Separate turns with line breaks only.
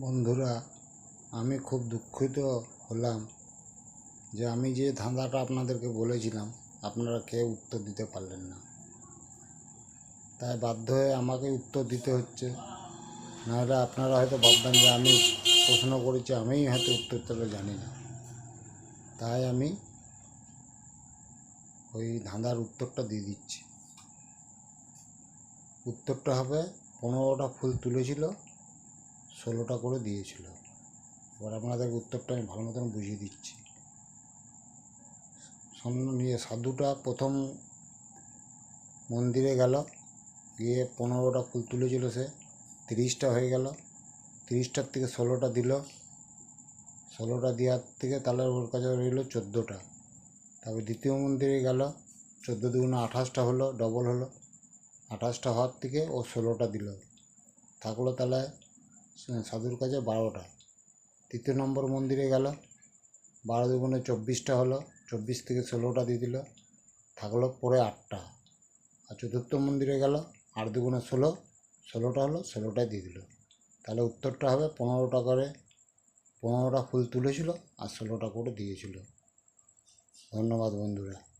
বন্ধুরা, আমি খুব দুঃখিত হলাম যে আমি যে ধাঁধাটা আপনাদেরকে বলেছিলাম, আপনারা কেউ উত্তর দিতে পারলেন না। তাই বাধ্য হয়ে আমাকে উত্তর দিতে হচ্ছে। নাহলে আপনারা হয়তো ভাববেন যে আমি প্রশ্ন করেছি, আমিই হয়তো উত্তরটা জানি না। তাই আমি ওই ধাঁধার উত্তরটা দিয়ে দিচ্ছি। উত্তরটা হবে, পনেরোটা ফুল তুলেছিল। ষোলোটা করে দিয়েছিল। এবার আপনাদের উত্তরটা আমি ভালো মতন বুঝিয়ে দিচ্ছি। নিয়ে সাধুটা প্রথম মন্দিরে গেল, গিয়ে পনেরোটা ফুল তুলেছিল সে, তিরিশটা হয়ে গেল, তিরিশটার থেকে ষোলোটা দিল। ষোলোটা দেওয়ার থেকে তাহলে ওর কাছে রইল চোদ্দোটা। তারপর দ্বিতীয় মন্দিরে গেল, চোদ্দ দুগুণে আঠাশটা হলো ডবল হলো। আঠাশটা হওয়ার থেকে ও ষোলোটা দিল। থাকল তাহলে সাধুর কাছে বারোটা। তৃতীয় নম্বর মন্দিরে গেল। বারো দুগুণে চব্বিশটা হলো, চব্বিশ থেকে ষোলোটা দিয়ে দিল, থাকল পরে আটটা। আর চতুর্থ মন্দিরে গেল, আট দুগুণে ষোলো, ষোলোটা হলো, ষোলোটাই দিয়ে দিল। তাহলে উত্তরটা হবে পনেরোটা করে, পনেরোটা ফুল তুলেছিল আর ষোলোটা করে দিয়েছিল। ধন্যবাদ বন্ধুরা।